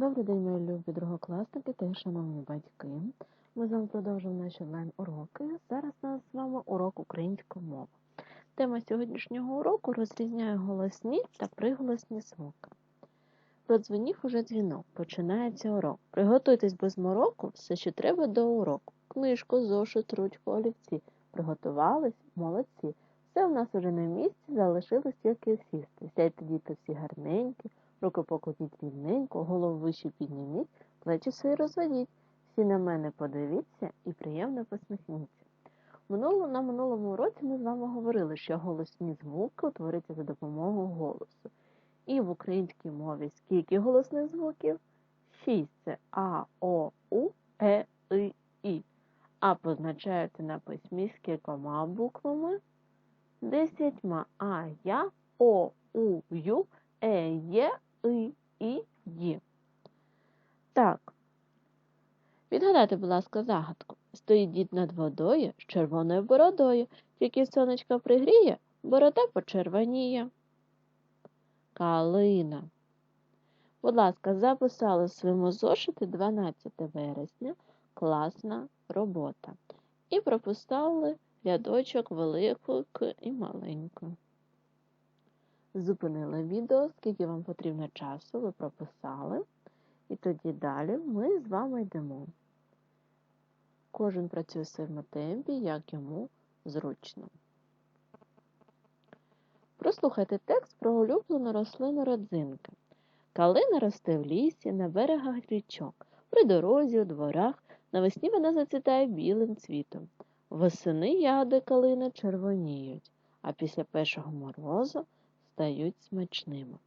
Добрий день, мої любі другокласники та шановні батьки. Ми з вами продовжуємо наші онлайн-уроки. Зараз у нас з вами урок української мови. Тема сьогоднішнього уроку розрізняє голосні та приголосні звуки. Продзвонів уже дзвінок, починається урок. Приготуйтесь без мороку, все, що треба до уроку. Книжку, зошит, ручку, олівці. Приготувались? Молодці. Все у нас уже на місці, залишилось тільки сісти. Сядьте діти всі гарненькі, руки покладіть рівненько, голову вище підніміть, плечі свої розведіть. Всі на мене подивіться і приємно посміхніться. Минуло, на минулому уроці ми з вами говорили, що голосні звуки утворюються за допомогою голосу. І в українській мові скільки голосних звуків? Шість це А, О, У, Е, И, І. А позначаються на письмі скількома буквами? Десятьма А, Я, О, У, Ю, Е, Є, И, І, Ї. Так. Відгадайте, будь ласка, загадку. Стоїть дід над водою з червоною бородою. Тільки сонечко пригріє, борода почервоніє. Калина. Будь ласка, записали в своєму зошиті 12 вересня. Класна робота. І прописали рядочок велику і маленьку. Зупинили відео, скільки вам потрібно часу, ви прописали. І тоді далі ми з вами йдемо. Кожен працює в своєму темпі, як йому зручно. Прослухайте текст про улюблену рослину родзинки. Калина росте в лісі, на берегах річок, при дорозі, у дворах, навесні вона зацвітає білим цвітом. Восени ягоди калини червоніють, а після першого морозу стають смачними.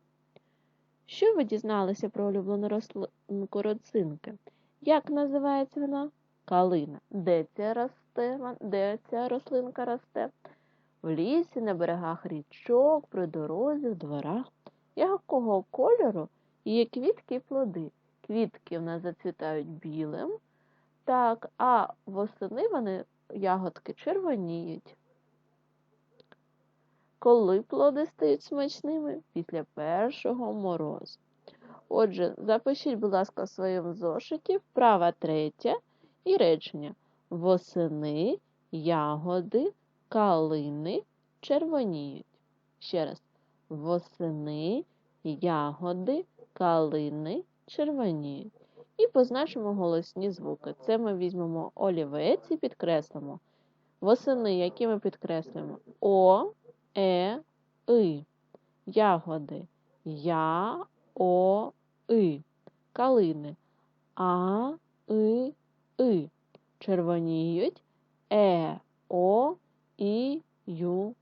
Що ви дізналися про улюблену рослинку родзинки? Як називається вона? Калина. Де ця росте? Де ця рослинка росте? В лісі, на берегах річок, при дорозі, в дворах. Якого кольору є квітки і плоди? Квітки в нас зацвітають білим, так, а восени вони ягодки червоніють. Коли плоди стають смачними? Після першого морозу. Отже, запишіть, будь ласка, в своєму зошиті вправа третя і речення. Восени ягоди, калини червоніють. Ще раз. Восени ягоди, калини червоніють. І позначимо голосні звуки. Це ми візьмемо олівець і підкреслимо. Восени, які ми підкреслимо? О, Е, И. Ягоди. Я, О, И. Калини. А, И, И. Червоніють Е, О, І, Ю,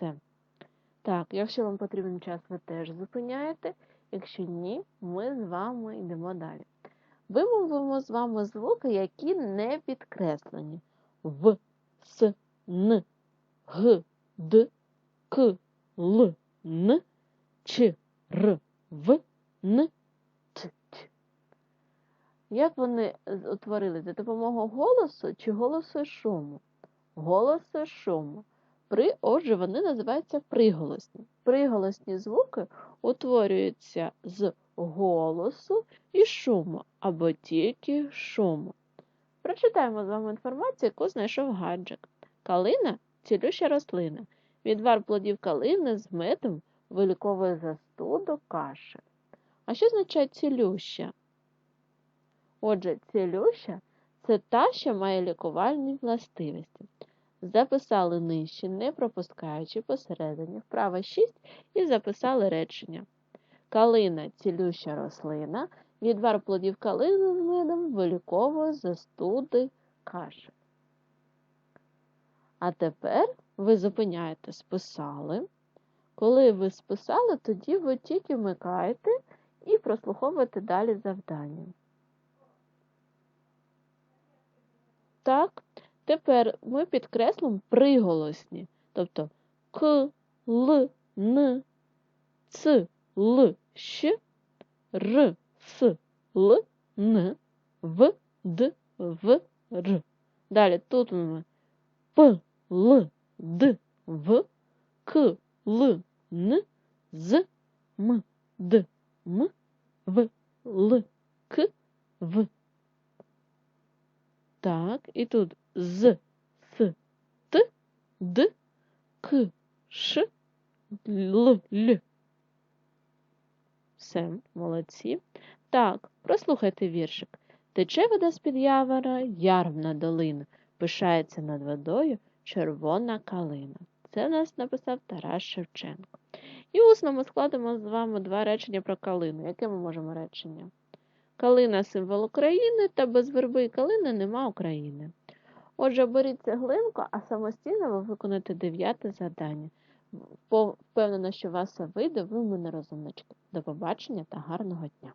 С. Так, якщо вам потрібен час, ви теж зупиняєте. Якщо ні, ми з вами йдемо далі. Вимовимо з вами звуки, які не підкреслені. В, С, Н, Г, Д, К, Л, Н, Ч, Р, В, Н, Т. Як вони утворили за допомогою голосу чи голосу шуму? Голосу шуму. При, Отже, вони називаються приголосні. Приголосні звуки утворюються з голосу і шуму, або тільки шуму. Прочитаємо з вами інформацію, яку знайшов гаджик. Калина цілюща рослина. Відвар плодів калини з медом виліковує застуду кашель. А що означає цілюща? Отже, цілюща це та, що має лікувальні властивості. Записали нижче, не пропускаючи посередині вправо 6 і записали речення. Калина цілюща рослина, відвар плодів калини з медом виліковує застуди кашель. А тепер ви зупиняєте, списали. Коли ви списали, тоді ви тільки вмикаєте і прослуховуєте далі завдання. Так, тепер ми підкреслимо приголосні, тобто К, Л, Н, Ц, Л, Щ, Р, С, Л, Н, В, Д, В, Р. Далі тут ми П, Л, Д, В, К, Л, Н, З, М, Д, М, В, Л, К, В. Так, і тут з, с, т, д, к, ш, л, л. Все, молодці. Так, прослухайте віршик. Тече вода з-під явора, ярмна долина, пишається над водою червона калина. Це нас написав Тарас Шевченко. І усно ми складемо з вами два речення про калину. Яке ми можемо речення? Калина символ України, та без верби і калини нема України. Отже, беріть цеглинку, а самостійно ви виконаєте дев'яте завдання. Впевнена, що вас все вийде, ви в мене розумнички. До побачення та гарного дня!